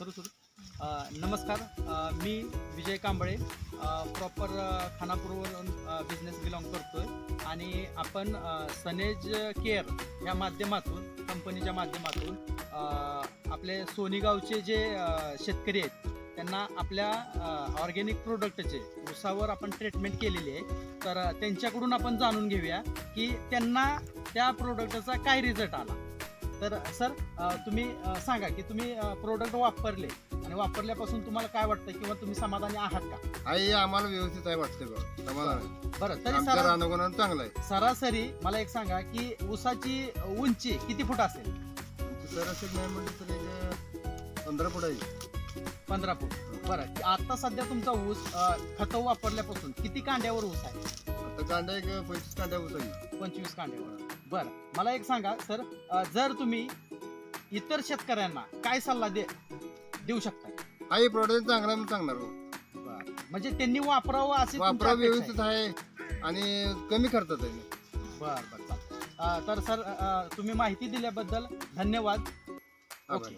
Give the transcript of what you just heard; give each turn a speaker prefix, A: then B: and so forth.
A: सुरू सुरू. नमस्कार. मी विजय कांबळे. प्रॉपर खानापूरवरून बिझनेस बिलॉंग आहे आणि आपण सनेज केअर या माध्यमातून कंपनीच्या माध्यमातून आपले सोनीगावचे जे शेतकरी आहेत त्यांना आपल्या ऑर्गेनिक प्रोडक्टचे उसावर आपण ट्रीटमेंट केलेली आहे. तर त्यांच्याकडून आपण जाणून घेऊया की त्यांना त्या प्रोडक्टचा काय रिझल्ट आला. तर सर तुम्ही सांगा की तुम्ही प्रोडक्ट वापरले आणि वापरल्यापासून तुम्हाला काय वाटतं किंवा तुम्ही समाधानी आहात का?
B: आई आम्हाला व्यवस्थित आहे वाटते बघ. समाधान आहे.
A: बरं तरी
B: आमच्या
A: सरा-
B: रानगुणानं चांगलं आहे.
A: सरासरी मला एक सांगा की ऊसाची उंची किती फूट असेल?
B: आमचं सरासरी नाही म्हणलं तर एक पंधरा फूट आहे.
A: पंधरा फूट. बरं की आता सध्या तुमचा ऊस अ, खतं वापरल्यापासून किती कांड्यावर ऊस आहे?
B: आता कांदा एक पंचवीस कांदा होत आहे.
A: पंचवीस कांड्यावर. बरं मला एक सांगा सर जर तुम्ही इतर शेतकऱ्यांना काय सल्ला दे देऊ शकता
B: आई प्रॉडक्ट चांगला आहे चांगणार हो.
A: बरं म्हणजे त्यांनी वापरावं असे
B: वापरा? व्यवस्थित आहे आणि कमी खर्चात आहे
A: बर बर. अ, तर सर अ, तुम्ही माहिती दिल्याबद्दल धन्यवाद
B: आभार.
A: ओके